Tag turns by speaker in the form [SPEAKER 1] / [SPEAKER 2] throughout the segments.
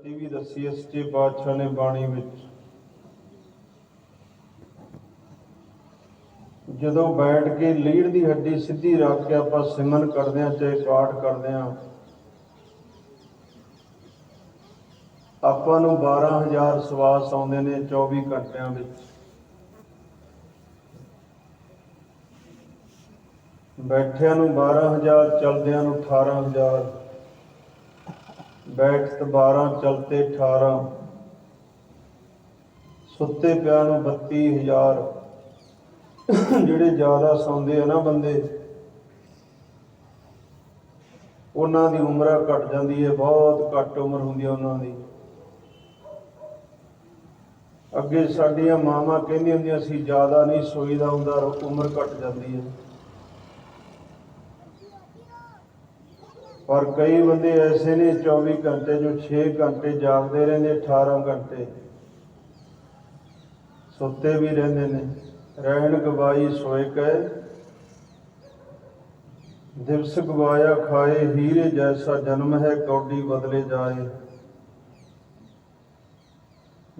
[SPEAKER 1] ਗਤੀ ਵੀ ਦੱਸੀ ਇਸ ਸੱਚੇ ਪਾਤਸ਼ਾਹ ਨੇ ਬਾਣੀ ਵਿੱਚ। ਜਦੋਂ ਬੈਠ ਕੇ ਲੀੜ ਦੀ ਹੱਡੀ ਸਿੱਧੀ ਰੱਖ ਕੇ ਆਪਾਂ ਸਿਮਨ ਕਰਦੇ ਹਾਂ ਚਾਹੇ ਪਾਠ ਕਰਦੇ ਹਾਂ, ਆਪਾਂ ਨੂੰ 12000 ਸਵਾਸ ਆਉਂਦੇ ਨੇ 24 ਘੰਟਿਆਂ ਵਿੱਚ। ਬੈਠਿਆਂ ਨੂੰ 12000 ਚਲਦਿਆਂ ਨੂੰ 18000 ਬੈਠਤ 12 ਚਲਤੇ 18 ਸੁੱਤੇ ਪਿਆ ਨੂੰ 32000 ਜਿਹੜੇ ਜ਼ਿਆਦਾ ਸੌਂਦੇ ਆ ਨਾ ਬੰਦੇ, ਉਹਨਾਂ ਦੀ ਉਮਰ ਘਟ ਜਾਂਦੀ ਹੈ, ਬਹੁਤ ਘੱਟ ਉਮਰ ਹੁੰਦੀ ਹੈ ਉਹਨਾਂ ਦੀ। ਅੱਗੇ ਸਾਡੀਆਂ ਮਾਵਾਂ ਕਹਿੰਦੀਆਂ ਹੁੰਦੀਆਂ ਸੀ, ਜ਼ਿਆਦਾ ਨਹੀਂ ਸੋਈਦਾ ਹੁੰਦਾ, ਉਮਰ ਘਟ ਜਾਂਦੀ ਹੈ। ਪਰ ਕਈ ਬੰਦੇ ਐਸੇ ਨੇ 24 ਘੰਟੇ ਜੋ 6 ਘੰਟੇ ਜਾਗਦੇ ਰਹਿੰਦੇ 18 ਘੰਟੇ ਸੁੱਤੇ ਵੀ ਰਹਿੰਦੇ ਨੇ। ਰਹਿਣ ਗਵਾਈ ਸੋਏ ਕੈ ਦਿਵਸ ਗਵਾਇਆ ਖਾਏ, ਹੀਰੇ ਜੈਸਾ ਜਨਮ ਹੈ, ਕੌਡੀ ਬਦਲੇ ਜਾਏ।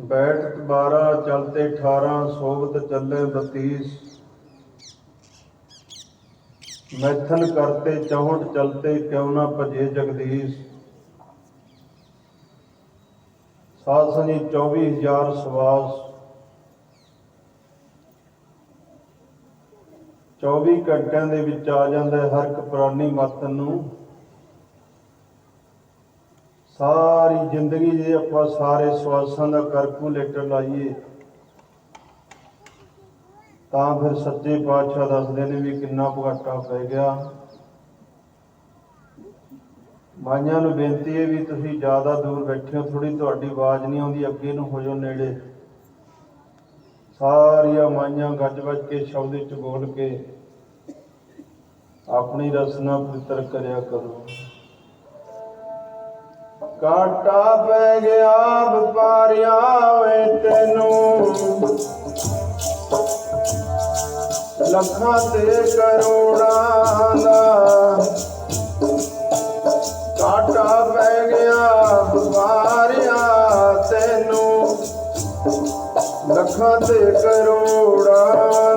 [SPEAKER 1] ਬੈਠ 12 ਚਲਤੇ 18 ਸੋਬਤ ਚੱਲੇ 32 ਮੈਥਨ ਕਰਤੇ 64 ਚਲਤੇ ਕਿਉ ਨਾ ਭਜੇ ਜਗਦੀਸ਼। ਸਾਧ ਸੰਜੀ 24000 ਸਵਾਸ। 24 ਘੰਟਿਆਂ ਦੇ ਵਿੱਚ ਆ ਜਾਂਦਾ ਹਰ ਇੱਕ ਪ੍ਰਾਣੀ ਮਤਨ ਨੂੰ। ਸਾਰੀ ਜ਼ਿੰਦਗੀ ਜੇ ਆਪਾਂ ਸਾਰੇ ਸਵਾਸਾਂ ਦਾ ਕਰਕੂਲੇਟਰ ਲਾਈਏ ਤਾਂ ਫਿਰ ਸੱਚੇ ਪਾਤਸ਼ਾਹ ਦੱਸਦੇ ਨੇ ਵੀ ਕਿੰਨਾ ਘਾਟਾ ਪੈ ਗਿਆ। ਮਾਈਆਂ ਨੂੰ ਬੇਨਤੀ ਹੈ ਵੀ ਤੁਸੀਂ ਜ਼ਿਆਦਾ ਦੂਰ ਬੈਠੇ ਹੋ ਥੋੜੀ ਤੁਹਾਡੀ ਆਵਾਜ਼ ਨਹੀਂ ਆਉਂਦੀ, ਅੱਗੇ ਨੂੰ ਹੋ ਜਾਓ ਨੇੜੇ। ਸਾਰੀਆਂ ਮਾਈਆਂ ਗੱਜ ਵੱਜ ਕੇ ਸ਼ਬਦ ਵਿੱਚ ਬੋਲ ਕੇ ਆਪਣੀ ਰਸਨਾ ਪਵਿੱਤਰ ਕਰਿਆ ਕਰੋ। ਕਾਟਾ ਪੈ ਗਿਆ, ਵਪਾਰਿਆ ਓਏ ਤੈਨੂੰ। ਲੱਖਾਂ ਤੇ ਕਰੋੜਾਂ ਦਾ ਕਾਟਾ ਪੈ ਗਿਆ ਵਾਰਿਆ ਤੈਨੂੰ। ਲੱਖਾਂ ਤੇ ਕਰੋੜਾਂ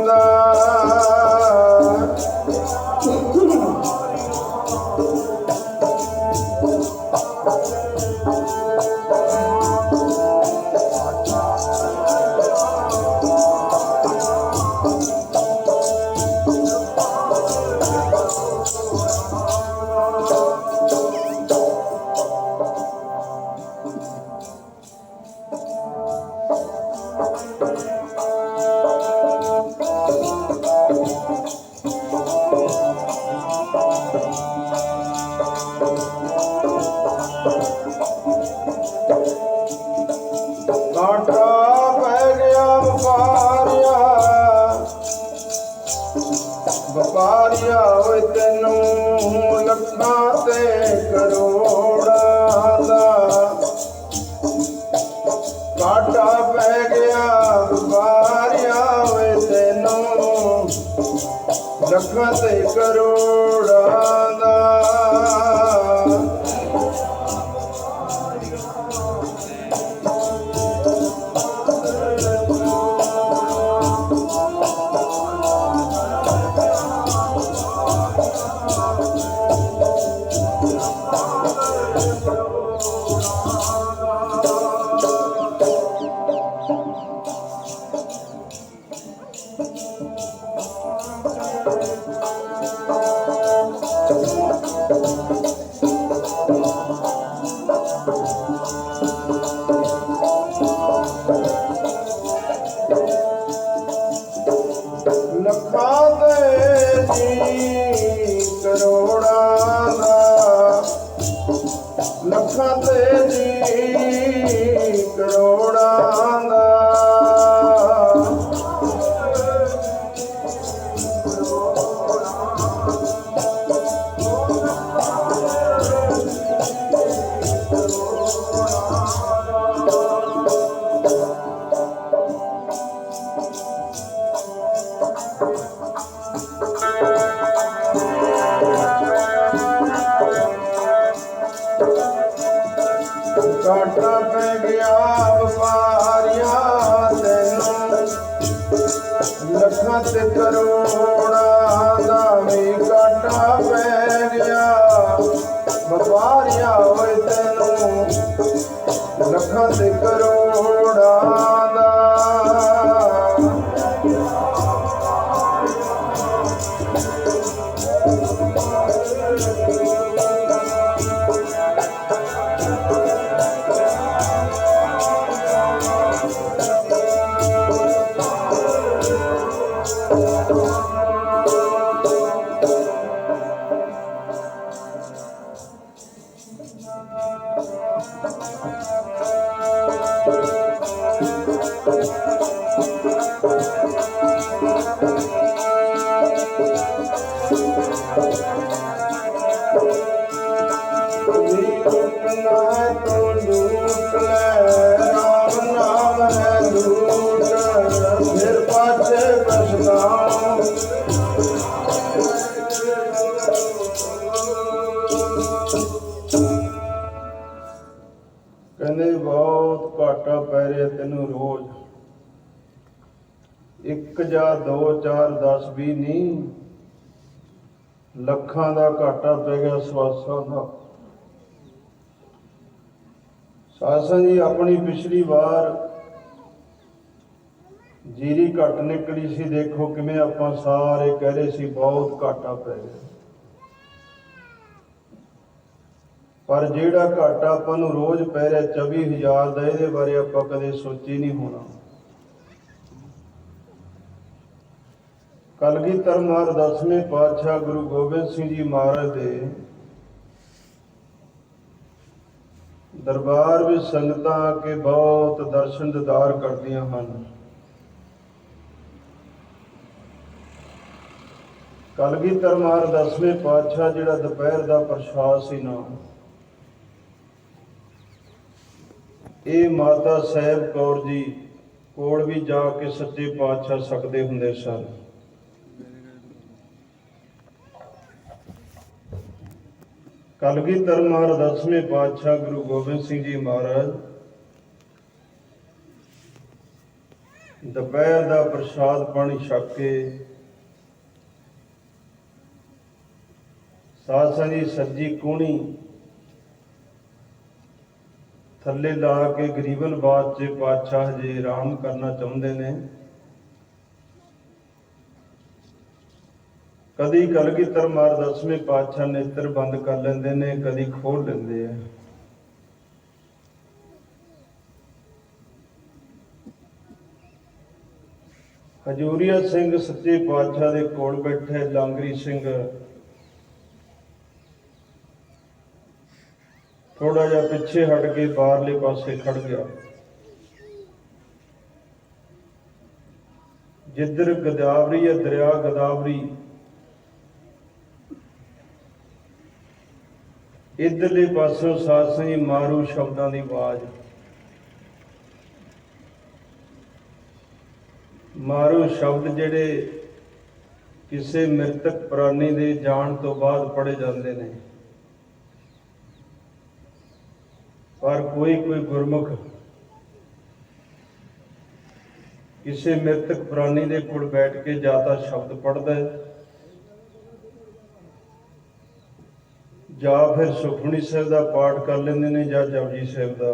[SPEAKER 1] ਇੱਕ ਜਾਂ ਦੋ, ਚਾਰ 10 20 ਨਹੀਂ ਲੱਖਾਂ ਦਾ ਘਾਟਾ ਪੈ ਗਿਆ ਸਵਾਸਾਂ ਦਾ। ਸਾਸਨ ਜੀ, ਆਪਣੀ ਪਿਛਲੀ ਵਾਰ ਜੀਰੀ ਘਟ ਨਿਕਲੀ ਸੀ, ਦੇਖੋ ਕਿਵੇਂ ਆਪਾਂ ਸਾਰੇ ਕਹਿ ਰਹੇ ਸੀ, ਬਹੁਤ ਘਾਟਾ ਪੈ ਗਿਆ। ਪਰ ਜਿਹੜਾ ਘਾਟਾ ਆਪਾਂ ਨੂੰ ਰੋਜ਼ ਪੈ ਰਿਹਾ 24000 ਦਾ, ਇਹਦੇ ਬਾਰੇ ਆਪਾਂ ਕਦੇ ਸੋਚੀ ਨਹੀਂ ਹੋਣਾ। ਕਲਗੀਧਰ ਮਹਾਰ ਦਸਵੇਂ ਪਾਤਸ਼ਾਹ ਗੁਰੂ ਗੋਬਿੰਦ ਸਿੰਘ ਜੀ ਮਹਾਰਾਜ ਦੇ ਦਰਬਾਰ ਵਿੱਚ ਸੰਗਤਾਂ ਆ ਕੇ ਬਹੁਤ ਦਰਸ਼ਨ ਦਿਦਾਰ ਕਰਦੀਆਂ ਹਨ। ਕਲਗੀਧਰ ਮਹਾਰ ਦਸਵੇਂ ਪਾਤਸ਼ਾਹ ਜਿਹੜਾ ਦੁਪਹਿਰ ਦਾ ਪ੍ਰਸ਼ਾਦ ਸੀ ਨਾ, ਇਹ ਮਾਤਾ ਸਾਹਿਬ ਕੌਰ ਜੀ ਕੋਲ ਵੀ ਜਾ ਕੇ ਸੱਚੇ ਪਾਤਸ਼ਾਹ ਸਕਦੇ ਹੁੰਦੇ ਸਨ। ਕਲਗੀਧਰ ਮਹਾਰਾਜ ਦਸਵੇਂ ਪਾਤਸ਼ਾਹ ਗੁਰੂ ਗੋਬਿੰਦ ਸਿੰਘ ਜੀ ਮਹਾਰਾਜ? ਦੁਪਹਿਰ ਦਾ ਪ੍ਰਸ਼ਾਦ ਪਾਣੀ ਛਕ ਕੇ ਸਾਧ ਸੰਗਤ ਜੀ ਸੱਜੀ ਕੂਣੀ ਥੱਲੇ ਲਾ ਕੇ ਗਰੀਬਨ ਬਾਦ ਚ ਪਾਤਸ਼ਾਹ ਜੀ ਆਰਾਮ ਕਰਨਾ ਚਾਹੁੰਦੇ ਨੇ। ਕਦੀ ਕਲਗੀਧਰ ਮਾਰ ਦਸਵੇਂ ਪਾਤਸ਼ਾਹ ਨੇਤਰ ਬੰਦ ਕਰ ਲੈਂਦੇ ਨੇ, ਕਦੀ ਖੋਲ ਲੈਂਦੇ ਆ। ਹਜੂਰੀਆ ਸਿੰਘ ਸੱਚੇ ਪਾਤਸ਼ਾਹ ਦੇ ਕੋਲ ਬੈਠੇ ਲਾਂਗਰੀ ਸਿੰਘ। ਥੋੜਾ ਜਿਹਾ ਪਿੱਛੇ ਹਟ ਕੇ ਬਾਹਰਲੇ ਪਾਸੇ ਖੜ ਗਿਆ। ਜਿੱਧਰ ਗਦਾਵਰੀ ਹੈ, ਦਰਿਆ ਗਦਾਵਰੀ ਇਧਰਲੇ ਪਾਸੋਂ ਸਾਧ ਸੰਗੀ ਮਾਰੂ ਸ਼ਬਦਾਂ ਦੀ ਆਵਾਜ਼। ਮਾਰੂ ਸ਼ਬਦ ਜਿਹੜੇ ਕਿਸੇ ਮ੍ਰਿਤਕ ਪ੍ਰਾਣੀ ਦੇ ਜਾਣ ਤੋਂ ਬਾਅਦ ਪੜੇ ਜਾਂਦੇ ਨੇ। ਪਰ ਕੋਈ ਕੋਈ ਗੁਰਮੁਖ ਕਿਸੇ ਮ੍ਰਿਤਕ ਪ੍ਰਾਣੀ ਦੇ ਕੋਲ ਬੈਠ ਕੇ ਜਾਤਾ ਸ਼ਬਦ ਪੜਦਾ ਹੈ। ਜਾਂ ਫਿਰ ਸੁਖਮਨੀ ਸਾਹਿਬ ਦਾ ਪਾਠ ਕਰ ਲੈਂਦੇ ਨੇ ਜਾਂ ਜਪਜੀ ਸਾਹਿਬ ਦਾ।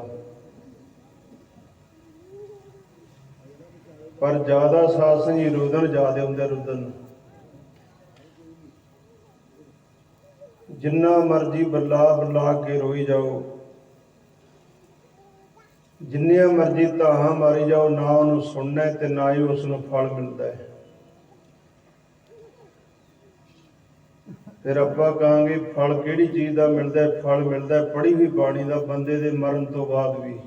[SPEAKER 1] ਪਰ ਜ਼ਿਆਦਾ ਸਾਧ ਸੰਗੀ ਰੁਦਨ, ਜ਼ਿਆਦੇ ਹੁੰਦੇ ਰੁਦਨ। ਜਿੰਨਾ ਮਰਜ਼ੀ ਬੱਲਾ ਬੱਲਾ ਕੇ ਰੋਈ ਜਾਓ। ਜਿੰਨੀਆਂ ਮਰਜ਼ੀ ਧਾਹਾਂ ਮਾਰੀ ਜਾਓ, ਨਾ ਉਹਨੂੰ ਸੁਣਨਾ ਹੈ ਤੇ ਨਾ ਹੀ ਉਸ ਨੂੰ ਫਲ ਮਿਲਦਾ ਹੈ। ਫਿਰ ਆਪਾਂ ਕਹਾਂਗੇ ਫਲ ਕਿਹੜੀ ਚੀਜ਼ ਦਾ ਮਿਲਦਾ ਹੈ? ਫਲ ਮਿਲਦਾ ਹੈ ਪੜੀ ਹੋਈ ਬਾਣੀ ਦਾ, ਬੰਦੇ ਦੇ ਮਰਨ ਤੋਂ ਬਾਅਦ ਵੀ।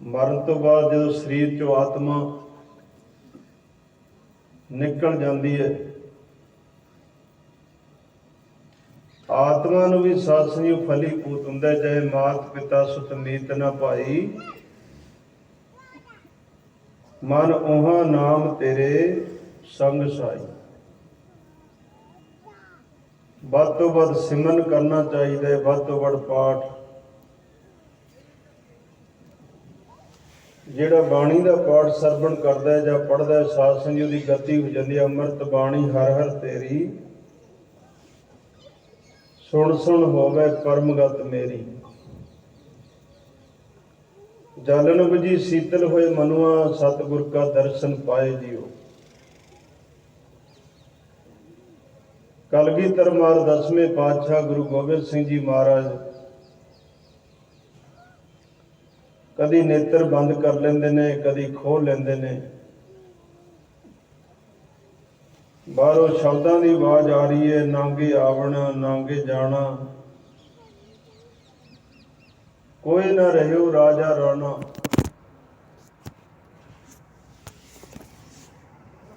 [SPEAKER 1] ਮਰਨ ਤੋਂ ਬਾਅਦ ਜਦੋਂ ਸਰੀਰ ਚੋਂ ਆਤਮਾ ਨਿਕਲ ਜਾਂਦੀ ਹੈ, ਆਤਮਾ ਨੂੰ ਵੀ ਸਾਧ ਸੰਯੋਗ ਫਲੀ ਪੂਤ ਹੁੰਦਾ ਚਾਹੇ ਮਾਤ ਪਿਤਾ ਸੁਤ ਮੀਤ ਨਾ ਭਾਈ। ਮਨ ਉਹਾਂ ਨਾਮ ਤੇਰੇ ਸੰਗ ਸਾਈ। ਵੱਧ ਤੋਂ ਵੱਧ ਸਿਮਰਨ ਕਰਨਾ ਚਾਹੀਦਾ ਹੈ, ਵੱਧ ਤੋਂ ਵੱਧ ਪਾਠ। ਜਿਹੜਾ ਬਾਣੀ ਦਾ ਪਾਠ ਸਰਵਣ ਕਰਦਾ ਹੈ ਜਾਂ ਪੜਦਾ ਹੈ, ਸਾਧ ਸੰਗੀ ਦੀ ਗਤੀ ਹੋ ਜਾਂਦੀ ਹੈ, ਅੰਮ੍ਰਿਤ ਬਾਣੀ ਹਰ ਹਰ ਤੇਰੀ। ਸੁਣ ਸੁਣ ਹੋਵੇ ਕਰਮਗਤ ਮੇਰੀ। ਜਲਨ ਜੀ ਸੀਤਲ ਹੋਏ ਮਨੁਆ, ਸਤਿਗੁਰ ਕਾ ਦਰਸ਼ਨ ਪਾਏ ਜੀਓ। ਕਲਗੀਧਰ ਮਾਰ ਦਸਵੇਂ ਪਾਤਸ਼ਾਹ ਗੁਰੂ ਗੋਬਿੰਦ ਸਿੰਘ ਜੀ ਮਹਾਰਾਜ ਕਦੀ ਨੇਤਰ ਬੰਦ ਕਰ ਲੈਂਦੇ ਨੇ, ਕਦੀ ਖੋਲ ਲੈਂਦੇ ਨੇ। ਬਾਹਰੋਂ ਸ਼ਬਦਾਂ ਦੀ ਆਵਾਜ਼ ਆ ਰਹੀ ਹੈ ਨਾਂਗੇ ਆਵਣਾ ਨਾਂਗੇ ਜਾਣਾ। ਕੋਈ ਨਾ ਰਹਿਓ ਰਾਜਾ ਰਾਣਾ।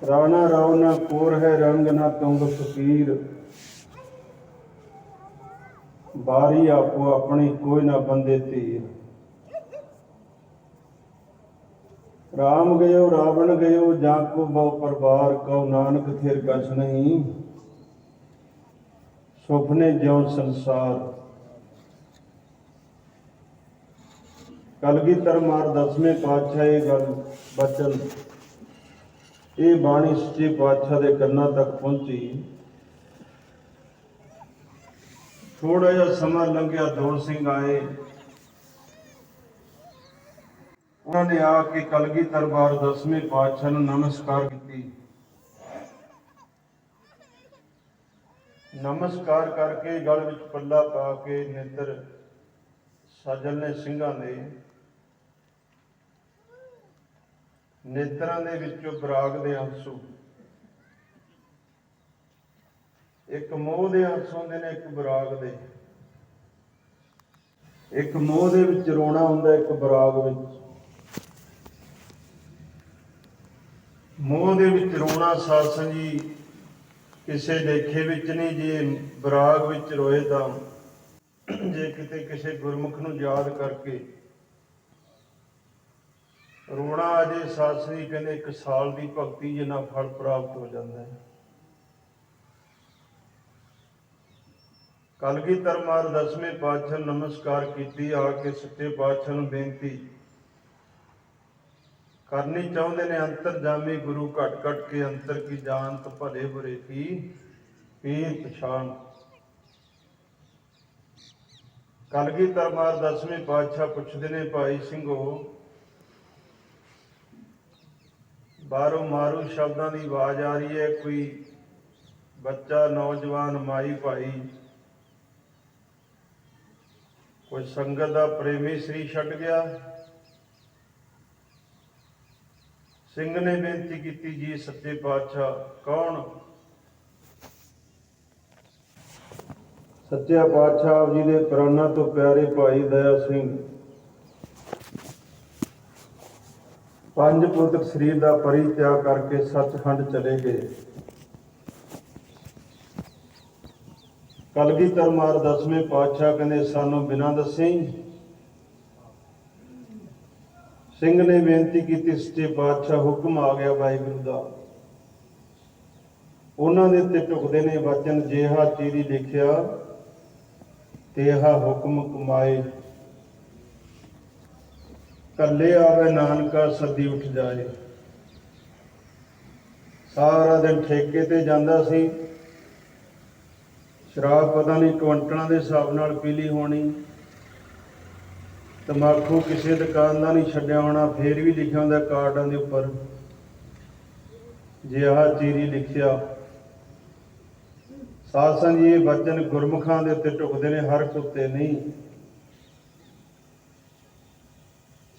[SPEAKER 1] ਰਾਣਾ ਰਾਉ ਨਾ ਕੋਰ ਹੈ ਰੰਗ ਨਾ ਤੁੰਗ ਫਕੀਰ। ਬਾਰੀ ਆਪੋ ਆਪਣੀ ਕੋਈ ਨਾ ਬੰਦੇ ਧੀਰ। ਰਾਮ ਗਇਓ, ਰਾਵਣ ਗਇਓ ਜਾਂ ਕੋ ਬਹੁ ਪਰਵਾਰ, ਕਉ ਨਾਨਕ ਥਿਰ ਕਛ ਨਹੀਂ। ਸੁਪਨੇ ਜਿਉ ਸੰਸਾਰ। ਕਲਗੀਧਰ ਮਾਰ ਦਸਵੇਂ ਪਾਤਸ਼ਾਹ ਇਹ ਗੱਲ, ਬਚਨ। ਇਹ ਬਾਣੀ ਸੱਚੇ ਪਾਤਸ਼ਾਹ ਦੇ ਕੰਨਾਂ ਤੱਕ ਪਹੁੰਚੀ। ਥੋੜਾ ਜਿਹਾ ਸਮਾਂ ਲੰਘਿਆ, ਦੌਰ ਸਿੰਘ ਆਏ। ਉਹਨਾਂ ਨੇ ਆ ਕੇ ਕਲਗੀ ਦਰਬਾਰ ਦਸਵੇਂ ਪਾਤਸ਼ਾਹ ਨੂੰ ਨਮਸਕਾਰ ਕੀਤੀ। ਨਮਸਕਾਰ ਕਰਕੇ ਗਲ ਵਿੱਚ ਪੱਲਾ ਪਾ ਕੇ ਨੇਤਰ ਸਜਲ ਨੇ ਸਿੰਘਾਂ ਦੇ ਨੇਤਰਾਂ ਦੇ ਵਿੱਚੋਂ ਬਰਾਗ ਦੇ ਅੰਸੂ। ਇੱਕ ਮੋਹ ਦੇ ਅੰਸ਼ ਹੁੰਦੇ ਨੇ, ਇੱਕ ਬਰਾਗ ਦੇ। ਇੱਕ ਮੋਹ ਦੇ ਵਿੱਚ ਰੋਣਾ ਹੁੰਦਾ, ਇੱਕ ਬਰਾਗ ਵਿੱਚ। ਮੋਹ ਦੇ ਵਿੱਚ ਰੋਣਾ ਸਾਸਨ ਜੀ, ਕਿਸੇ ਲੇਖੇ ਵਿੱਚ ਨਹੀਂ, ਜੇ ਬਰਾਗ ਵਿੱਚ ਰੋਏ ਤਾਂ, ਜੇ ਕਿਤੇ ਕਿਸੇ ਗੁਰਮੁਖ ਨੂੰ ਯਾਦ ਕਰਕੇ ਰੋਣਾ ਅਜੇ ਸਾਸਨ ਕਹਿੰਦੇ ਇੱਕ ਸਾਲ ਦੀ ਭਗਤੀ ਜਿੰਨਾ ਫਲ ਪ੍ਰਾਪਤ ਹੋ ਜਾਂਦਾ ਹੈ। ਕਲਗੀ ਮਾਰ ਦਸਵੇਂ ਪਾਤਸ਼ਾਹ ਨਮਸਕਾਰ ਕੀਤੀ, ਆ ਕੇ ਸੱਚੇ ਪਾਤਸ਼ਾਹ ਨੂੰ ਬੇਨਤੀ ਕਰਨੀ ਚਾਹੁੰਦੇ ਨੇ, ਅੰਤਰ ਜਾਮੀ ਗੁਰੂ ਘਟ ਘਟ ਕੇ ਅੰਤਰ ਕੀ ਜਾਣਤ ਭਲੇ ਬੁਰੇ ਕੀ, ਪੀਰ ਪਛਾਣ। ਕਲਗੀ ਮਾਰ ਦਸਵੇਂ ਪਾਤਸ਼ਾਹ ਪੁੱਛਦੇ ਨੇ, ਭਾਈ ਸਿੰਘੋ ਬਾਹਰੋਂ ਮਾਰੂ ਸ਼ਬਦਾਂ ਦੀ ਆਵਾਜ਼ ਆ ਰਹੀ ਹੈ। ਕੋਈ ਬੱਚਾ, ਨੌਜਵਾਨ, ਮਾਈ ਭਾਈ, ਕੋਈ ਸੰਗਤ ਦਾ ਪ੍ਰੇਮੀ ਸ੍ਰੀ ਛੱਡ ਗਿਆ। ਸਿੰਘ ਨੇ ਬੇਨਤੀ ਕੀਤੀ, ਜੀ ਸੱਚੇ ਪਾਤਸ਼ਾਹ, ਕੌਣ? ਸੱਚੇ ਪਾਤਸ਼ਾਹ ਜੀ ਦੇ ਪ੍ਰਾਨਾਂ ਤੋਂ ਪਿਆਰੇ ਭਾਈ ਦਇਆ ਸਿੰਘ। ਪੰਜ ਪੁੱਤਰ ਸਰੀਰ ਦਾ ਪਰਿਤਿਆਗ ਕਰਕੇ ਸੱਚਖੰਡ ਚਲੇ ਗਏ। ਕਲਗੀਧਰ ਮਾਰ ਦਸਵੇਂ ਪਾਤਸ਼ਾਹ ਕਹਿੰਦੇ, ਸਾਨੂੰ ਬਿਨਾਂ ਦੱਸੇ ਸਿੰਘ ਨੇ ਬੇਨਤੀ ਕੀਤੀ ਸੱਚੇ ਪਾਤਸ਼ਾਹ ਹੁਕਮ ਆ ਗਿਆ ਵਾਹਿਗੁਰੂ ਦਾ। ਉਹਨਾਂ ਦੇ ਉੱਤੇ ਢੁਕਦੇ ਨੇ ਵਚਨ ਜਿਹਾ ਚੀਰੀ ਲਿਖਿਆ ਤੇਹਾ ਹੁਕਮ ਕਮਾਏ ਕੱਲੇ ਆਵੇ ਨਾਨਕਾ ਸੱਦੀ ਉੱਠ ਜਾਏ। ਸਾਰਾ ਦਿਨ ਠੇਕੇ ਤੇ ਜਾਂਦਾ ਸੀ। ਸ਼ਰਾਬ ਪਤਾ ਨਹੀਂ ਕੁਇੰਟਲਾਂ ਦੇ ਹਿਸਾਬ ਨਾਲ ਪੀਲੀ ਹੋਣੀ। ਤਮਾਕੂ ਕਿਸੇ ਦੁਕਾਨ ਦਾ ਨਹੀਂ ਛੱਡਿਆ ਹੋਣਾ, ਫੇਰ ਵੀ ਲਿਖਿਆ ਹੁੰਦਾ ਕਾਰਡਾਂ ਦੇ ਉੱਪਰ। ਜੇ ਆਹ ਚੀਰੀ ਲਿਖਿਆ, ਸਾਧ ਸੰਗ ਜੀ, ਇਹ ਬਚਨ ਗੁਰਮੁਖਾਂ ਦੇ ਉੱਤੇ ਢੁਕਦੇ ਨੇ, ਹਰ ਕੁੱਤੇ ਨਹੀਂ।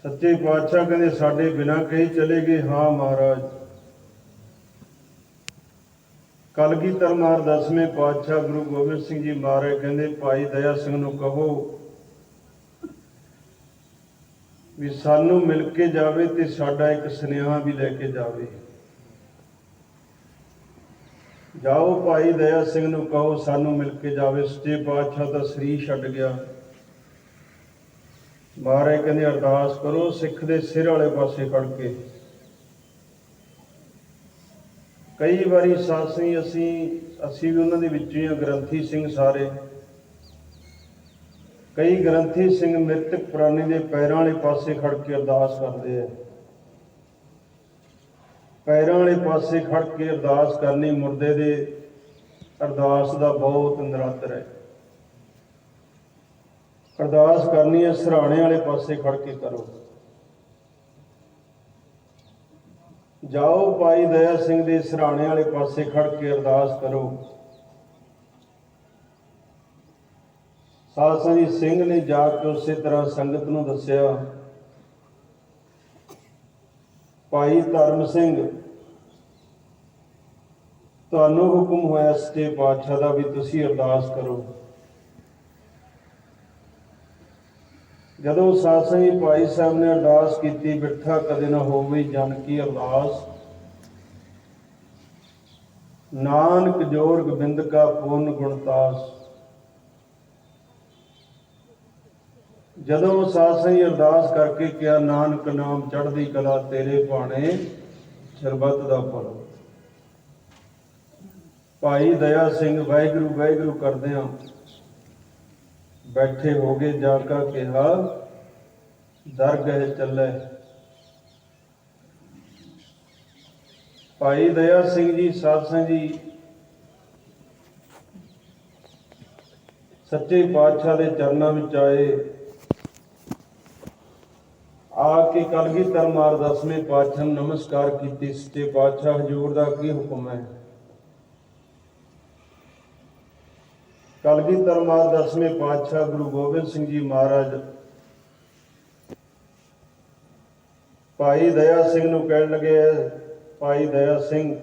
[SPEAKER 1] ਸੱਚੇ ਪਾਤਸ਼ਾਹ ਕਹਿੰਦੇ ਸਾਡੇ ਬਿਨਾਂ ਕਹੇ ਚਲੇ ਗਏ। ਹਾਂ ਮਹਾਰਾਜ। ਕਲਗੀਧਰ ਮਾਰ ਦਸਵੇਂ ਪਾਤਸ਼ਾਹ ਗੁਰੂ ਗੋਬਿੰਦ ਸਿੰਘ ਜੀ ਮਹਾਰਾਜ ਕਹਿੰਦੇ, ਭਾਈ ਦਇਆ ਸਿੰਘ ਨੂੰ ਕਹੋ ਵੀ ਸਾਨੂੰ ਮਿਲ ਕੇ ਜਾਵੇ ਤੇ ਸਾਡਾ ਇੱਕ ਸੁਨੇਹਾ ਵੀ ਲੈ ਕੇ ਜਾਵੇ। ਜਾਓ ਭਾਈ ਦਇਆ ਸਿੰਘ ਨੂੰ ਕਹੋ, ਸਾਨੂੰ ਮਿਲ ਕੇ ਜਾਵੇ। ਸੱਚੇ ਪਾਤਸ਼ਾਹ ਦਾ ਸਰੀਰ ਛੱਡ ਗਿਆ। ਮਹਾਰਾਜ ਕਹਿੰਦੇ, ਅਰਦਾਸ ਕਰੋ, ਸਿੱਖ ਦੇ ਸਿਰ ਵਾਲੇ ਪਾਸੇ ਖੜ ਕੇ। ਕਈ ਵਾਰੀ ਸਾਸੀ, ਅਸੀਂ ਅਸੀਂ ਵੀ ਉਹਨਾਂ ਦੇ ਵਿੱਚੋਂ ਹੀ ਗ੍ਰੰਥੀ ਸਿੰਘ ਸਾਰੇ। ਕਈ ਗ੍ਰੰਥੀ ਸਿੰਘ ਮ੍ਰਿਤਕ ਪ੍ਰਾਣੀ ਦੇ ਪੈਰਾਂ ਵਾਲੇ ਪਾਸੇ ਖੜ ਕੇ ਅਰਦਾਸ ਕਰਦੇ ਆ। ਪੈਰਾਂ ਵਾਲੇ ਪਾਸੇ ਖੜ ਕੇ ਅਰਦਾਸ ਕਰਨੀ ਮੁਰਦੇ ਦੇ ਅਰਦਾਸ ਦਾ ਬਹੁਤ ਨਿਰੰਤਰ ਹੈ। ਅਰਦਾਸ ਕਰਨੀ ਹੈ, ਸਰਾਣੇ ਵਾਲੇ ਪਾਸੇ ਖੜ ਕੇ ਕਰੋ। ਜਾਓ ਭਾਈ ਦਇਆ ਸਿੰਘ ਦੇ ਸਰਾਣੇ ਵਾਲੇ ਪਾਸੇ ਖੜ ਕੇ ਅਰਦਾਸ ਕਰੋ। ਸਾਧ ਸੰਗਤ ਸਿੰਘ ਨੇ ਜਾ ਕੇ ਉਸੇ ਤਰ੍ਹਾਂ ਸੰਗਤ ਨੂੰ ਦੱਸਿਆ, ਭਾਈ ਧਰਮ ਸਿੰਘ, ਤੁਹਾਨੂੰ ਹੁਕਮ ਹੋਇਆ ਸੱਚੇ ਪਾਤਸ਼ਾਹ ਦਾ ਵੀ ਤੁਸੀਂ ਅਰਦਾਸ ਕਰੋ। ਜਦੋਂ ਸਾਧ ਸੰਗਤ ਭਾਈ ਸਾਹਿਬ ਨੇ ਅਰਦਾਸ ਕੀਤੀ, ਬਿਰਥਾ ਕਦੇ ਨਾ ਹੋਵੇ ਜਨ ਕੀ ਅਰਦਾਸ। ਨਾਨਕ ਜੋਰ ਗੋਬਿੰਦ ਕਾ ਪੂਰਨ ਗੁਣਤਾਸ ਜਦੋਂ ਸਾਧ ਸੰਗਤ ਅਰਦਾਸ ਕਰਕੇ ਕਿਹਾ, ਨਾਨਕ ਨਾਮ ਚੜ੍ਹਦੀ ਕਲਾ ਤੇਰੇ ਭਾਣੇ, ਸ਼ਰਬਤ ਦਾ ਫਲ। ਭਾਈ ਦਇਆ ਸਿੰਘ, ਵਾਹਿਗੁਰੂ ਵਾਹਿਗੁਰੂ ਕਰਦਿਆਂ ਬੈਠੇ ਹੋ ਗਏ ਜਾ ਕਾ ਕਿਹਾ ਦਰਗਹਿ ਚੱਲੇ। ਭਾਈ ਦਇਆ ਸਿੰਘ ਜੀ, ਸਾਧ ਸੰਗਤ ਜੀ, ਸੱਚੇ ਪਾਤਸ਼ਾਹ ਦੇ ਚਰਨਾਂ ਵਿੱਚ ਆਏ। ਆ ਕੇ ਕਲਗੀਧਰ ਮਾਰ ਦਸਵੇਂ ਪਾਤਸ਼ਾਹ ਨੂੰ ਨਮਸਕਾਰ ਕੀਤੀ। ਸੱਚੇ ਪਾਤਸ਼ਾਹ ਹਜੂਰ ਦਾ ਕੀ ਹੁਕਮ ਹੈ? ਕਲਗੀਧਰ ਮਾਰ ਦਸਵੇਂ ਪਾਤਸ਼ਾਹ ਗੁਰੂ ਗੋਬਿੰਦ ਸਿੰਘ ਜੀ ਮਹਾਰਾਜ। ਭਾਈ ਦਇਆ ਸਿੰਘ ਨੂੰ ਕਹਿਣ ਲੱਗੇ ਭਾਈ ਦਇਆ ਸਿੰਘ,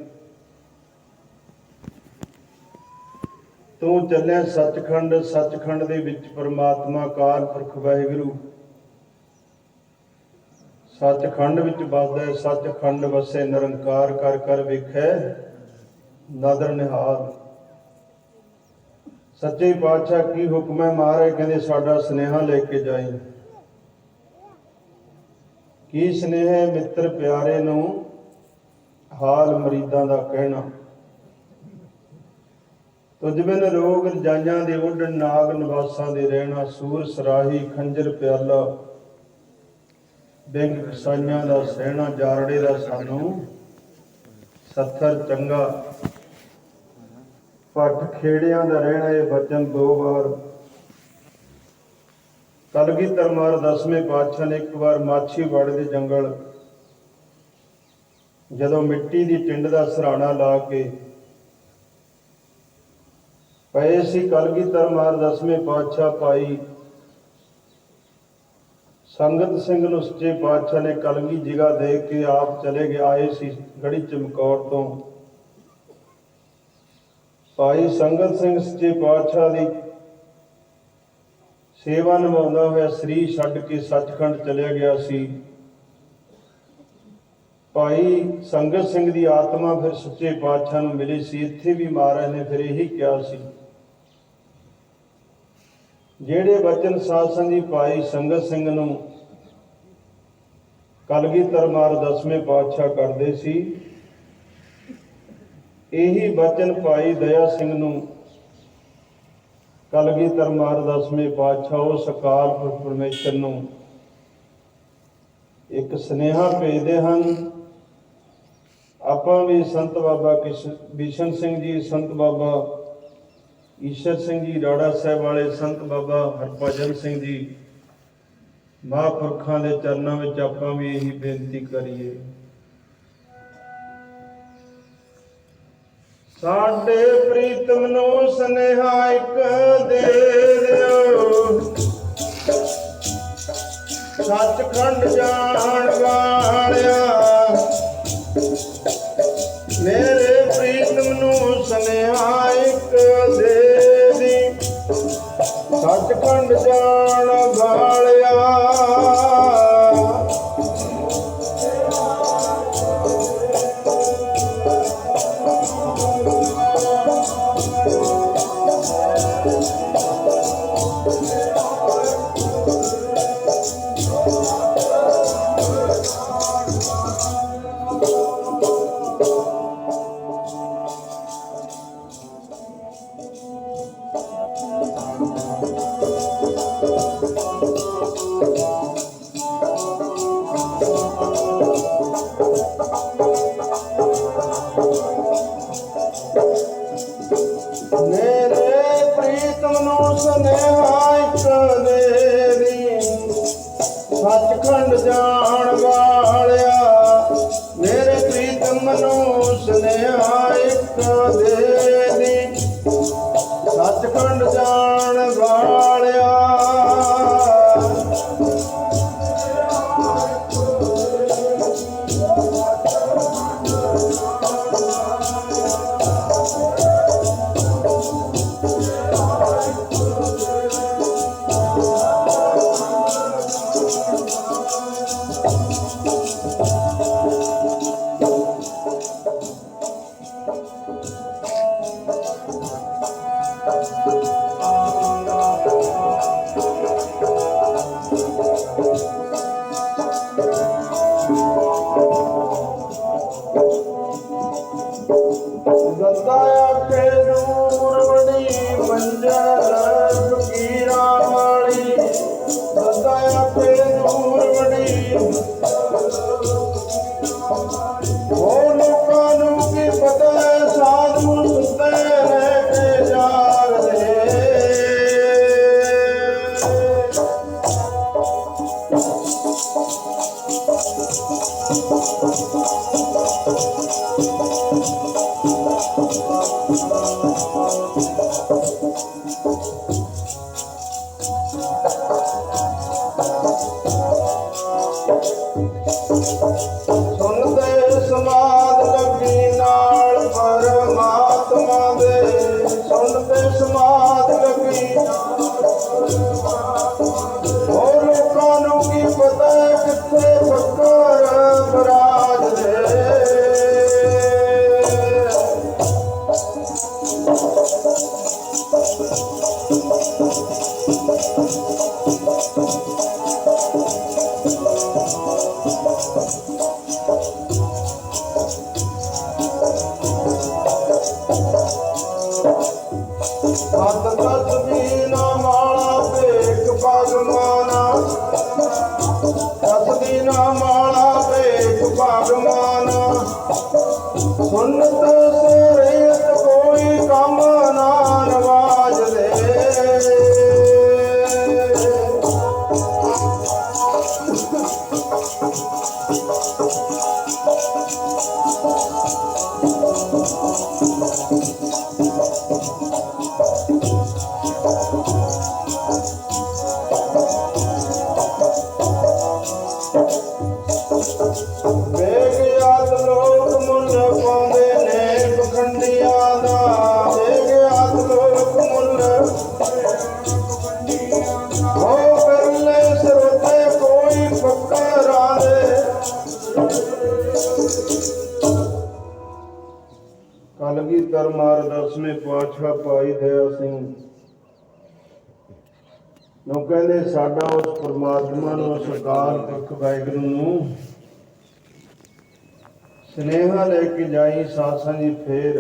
[SPEAKER 1] ਤੂੰ ਚੱਲਿਆ ਸੱਚਖੰਡ ਸੱਚਖੰਡ ਦੇ ਵਿੱਚ ਪਰਮਾਤਮਾ ਕਾਲ ਪੁਰਖ ਵਾਹਿਗੁਰੂ। ਸੱਚਖੰਡ ਵਿੱਚ ਵਸਦਾ ਹੈ, ਸੱਚਖੰਡ ਵਸੇ ਨਿਰੰਕਾਰ ਕਰ ਕਰ ਵੇਖੈ ਨਦਰ ਨਿਹਾਲ। ਸੱਚੇ ਪਾਤਸ਼ਾਹ ਕੀ ਹੁਕਮ ਹੈ ਮਹਾਰਾਜ? ਕਹਿੰਦੇ, ਸਾਡਾ ਸੁਨੇਹਾ ਲੈ ਕੇ ਜਾਈ। ਕੀ ਸੁਨੇਹਾ ਮਿੱਤਰ ਪਿਆਰੇ ਨੂੰ ਹਾਲ ਮਰੀਦਾਂ ਦਾ ਕਹਿਣਾ? ਤੁਝ ਬਿਨ ਰੋਗ ਰਜਾਈਆਂ ਦੇ ਉੱਡ ਨਾਗ ਨਿਵਾਸਾਂ ਦੇ ਰਹਿਣਾ, ਸੂਰ ਸਰਾਹੀ ਖੰਜਰ ਪਿਆਲਾ, ਬਿੰਗ ਕਸਾਈਆਂ ਦਾ ਸਹਿਣਾ, ਜਾਰੜੇ ਦਾ ਸਾਨੂੰ ਸੱਥਰ ਚੰਗਾ। ਪੱਠ ਖੇੜਿਆਂ ਦਾ ਰਹਿਣਾ ਇਹ ਬਚਨ ਦੋ ਵਾਰ। ਕਲਗੀਧਰ ਮਾਰ ਦਸਵੇਂ ਪਾਤਸ਼ਾਹ ਨੇ ਇੱਕ ਵਾਰ ਮਾਛੀਵਾੜੇ ਦੇ ਜੰਗਲ। ਜਦੋਂ ਮਿੱਟੀ ਦੀ ਟਿੰਡ ਦਾ ਸਰਾਣਾ ਲਾ ਕੇ ਪਏ ਸੀ ਕਲਗੀਧਰ ਮਾਰ ਦਸਵੇਂ ਪਾਤਸ਼ਾਹ ਭਾਈ, ਸੰਗਤ ਸਿੰਘ ਨੂੰ ਸੱਚੇ ਪਾਤਸ਼ਾਹ ਨੇ ਕਲਗੀ ਜਗ੍ਹਾ ਦੇ ਕੇ ਆਪ ਚਲੇ ਗਏ, ਆਏ ਸੀ ਗੜੀ ਚਮਕੌਰ ਤੋਂ। ਭਾਈ ਸੰਗਤ ਸਿੰਘ ਸੱਚੇ ਪਾਤਸ਼ਾਹ ਦੀ ਸੇਵਾ ਨਿਭਾਉਂਦਾ ਹੋਇਆ ਸ੍ਰੀ ਛੱਡ ਕੇ ਸੱਚਖੰਡ ਚਲਿਆ ਗਿਆ ਸੀ। ਭਾਈ ਸੰਗਤ ਸਿੰਘ ਦੀ ਆਤਮਾ ਫਿਰ ਸੱਚੇ ਪਾਤਸ਼ਾਹ ਨੂੰ ਮਿਲੀ ਸੀ। ਇੱਥੇ ਵੀ ਮਹਾਰਾਜ ਨੇ ਫਿਰ ਇਹੀ ਕਿਹਾ ਸੀ। ਜਿਹੜੇ ਬਚਨ ਸਾਧ ਜੀ ਭਾਈ ਸੰਗਤ ਸਿੰਘ ਨੂੰ ਕਲਗੀਧਰ ਮਾਰ ਦਸਵੇਂ ਪਾਤਸ਼ਾਹ ਕਰਦੇ ਸੀ ਇਹੀ ਬਚਨ ਭਾਈ ਦਇਆ ਸਿੰਘ ਨੂੰ। ਕਲਗੀਧਰ ਮਾਰ ਦਸਵੇਂ ਪਾਤਸ਼ਾਹ ਉਸ ਅਕਾਲ ਪੁਰਖ ਪਰਮੇਸ਼ਰ ਨੂੰ ਇੱਕ ਸੁਨੇਹਾ ਭੇਜਦੇ ਹਨ। ਆਪਾਂ ਵੀ ਸੰਤ ਬਾਬਾ ਕਿਸ਼ਨ ਬਿਸ਼ਨ ਸਿੰਘ ਜੀ, ਸੰਤ ਬਾਬਾ ਈਸ਼ਰ ਸਿੰਘ ਜੀ ਰਾੜਾ ਸਾਹਿਬ ਵਾਲੇ ਸੰਤ ਬਾਬਾ ਹਰਭਜਨ ਸਿੰਘ ਜੀ, ਮਹਾਂਪੁਰਖਾਂ ਦੇ ਚਰਨਾਂ ਵਿੱਚ ਆਪਾਂ ਵੀ ਇਹੀ ਬੇਨਤੀ ਕਰੀਏ। ਸਾਡੇ ਪ੍ਰੀਤਮ ਨੂੰ ਸੁਨੇਹਾ ਇੱਕ ਦੇ ਦਿਓ। ਸੱਚਖੰਡ ਜਾਣ ਵਾਲਿਆ, ਮੇਰੇ ਪ੍ਰੀਤਮ ਨੂੰ ਸੁਨੇਹਾ ਇੱਕ ਦੇ ਦੀ। ਸੱਚਖੰਡ ਜਾਣ ਦਸਵੇਂ ਪਾਤਸ਼ਾਹ ਭਾਈ ਦਇਆ ਸਿੰਘ ਨੂੰ ਕਹਿੰਦੇ, ਸਾਡਾ ਉਸ ਪਰਮਾਤਮਾ ਨੂੰ ਸਰਕਾਰ ਦੁੱਖ ਵਾਹਿਗੁਰੂ ਨੂੰ ਸਨੇਹਾ ਲੈ ਕੇ ਜਾਈ ਸਾਸਾਂ ਜੀ ਫੇਰ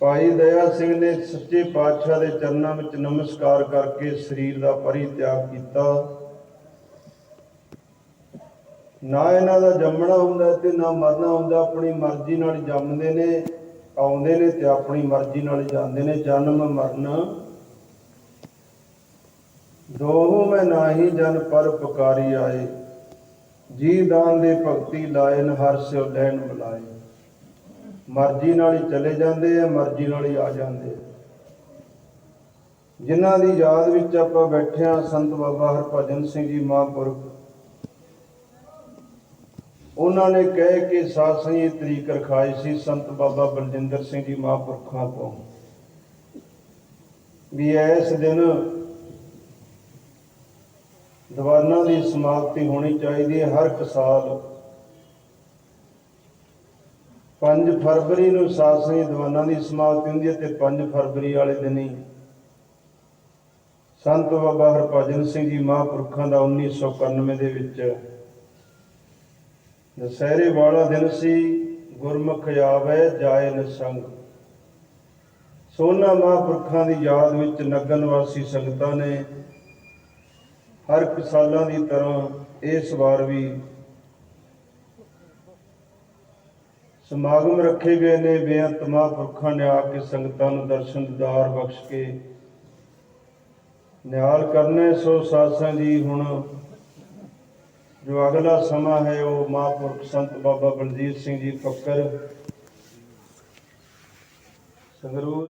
[SPEAKER 1] ਭਾਈ ਦਇਆ ਸਿੰਘ ਨੇ ਸੱਚੇ ਪਾਤਸ਼ਾਹ ਦੇ ਚਰਨਾਂ ਵਿੱਚ ਨਮਸਕਾਰ ਕਰਕੇ ਸਰੀਰ ਦਾ ਪਰਿਤਿਆਗ ਕੀਤਾ। ਨਾ ਇਹਨਾਂ ਦਾ ਜੰਮਣਾ ਹੁੰਦਾ ਤੇ ਨਾ ਮਰਨਾ ਹੁੰਦਾ, ਆਪਣੀ ਮਰਜ਼ੀ ਨਾਲ ਜੰਮਦੇ ਨੇ, ਆਉਂਦੇ ਨੇ ਤੇ ਆਪਣੀ ਮਰਜ਼ੀ ਨਾਲ ਜਾਂਦੇ ਨੇ, ਜਨਮ, ਮਰਨ। ਦੋਹੋਂ ਮੈਂ ਨਾਹੀ ਜਨ ਪਰ ਪੁਕਾਰੀ ਆਏ। ਜੀ ਦਾਨ ਦੇ ਭਗਤੀ ਲਾਇਨ ਹਰ ਸਿਉ ਲੈਣ ਬੁਲਾਏ। ਮਰਜ਼ੀ ਨਾਲ ਹੀ ਚਲੇ ਜਾਂਦੇ ਆ, ਮਰਜ਼ੀ ਨਾਲ ਹੀ ਆ ਜਾਂਦੇ ਆ। ਜਿਨ੍ਹਾਂ ਦੀ ਯਾਦ ਵਿੱਚ ਆਪਾਂ ਬੈਠੇ ਆ ਸੰਤ ਬਾਬਾ ਹਰਭਜਨ ਸਿੰਘ ਜੀ ਮਹਾਂਪੁਰਖ ਉਹਨਾਂ ਨੇ ਕਹਿ ਕੇ ਸਾਧ ਸੰਗਤ ਤਰੀਕ ਰਖਾਈ ਸੀ, ਸੰਤ ਬਾਬਾ ਬਲਜਿੰਦਰ ਸਿੰਘ ਜੀ ਮਹਾਂਪੁਰਖਾਂ ਤੋਂ। ਵੀ ਇਸ ਦਿਨ ਦੀਵਾਨਾਂ ਦੀ ਸਮਾਪਤੀ ਹੋਣੀ ਚਾਹੀਦੀ ਹੈ ਹਰ ਇੱਕ ਸਾਲ। 5 ਫਰਵਰੀ ਨੂੰ ਸਾਧ ਸੰਗਤ ਦੀਵਾਨਾਂ ਦੀ ਸਮਾਪਤੀ ਹੁੰਦੀ ਹੈ ਤੇ 5 ਫਰਵਰੀ ਵਾਲੇ ਦਿਨ ਹੀ ਸੰਤ ਬਾਬਾ ਹਰਭਜਨ ਸਿੰਘ ਜੀ ਮਹਾਂਪੁਰਖਾਂ ਦਾ 1991 ਦੇ ਵਿੱਚ ਦਸਹਿਰੇ ਵਾਲਾ ਦਿਨ ਸੀ, ਗੁਰਮੁਖ ਆਵੇ ਜਾਏ ਨਸੰਗ। ਸੋਨਾ ਮਹਾਂਪੁਰਖਾਂ ਦੀ ਯਾਦ ਵਿੱਚ ਨਗਨ ਵਾਸੀ ਸੰਗਤਾਂ ਨੇ, ਹਰ ਇੱਕ ਸਾਲਾਂ ਦੀ ਤਰ੍ਹਾਂ ਇਸ ਵਾਰ ਵੀ ਸਮਾਗਮ ਰੱਖੇ ਗਏ ਨੇ, ਬੇਅੰਤ ਮਹਾਂਪੁਰਖਾਂ ਨੇ ਆ ਕੇ ਸੰਗਤਾਂ ਨੂੰ ਦਰਸ਼ਨ ਦਿਦਾਰ ਬਖਸ਼ ਕੇ ਨਿਹਾਲ ਕਰਨੇ। ਸੋ ਸਾਸਾਂ ਜੀ, ਹੁਣ ਜੋ ਅਗਲਾ ਸਮਾਂ ਹੈ ਉਹ ਮਹਾਂਪੁਰਖ ਸੰਤ ਬਾਬਾ ਬਲਜੀਤ ਸਿੰਘ ਜੀ ਫੱਕਰ ਸੰਗਰੂਰ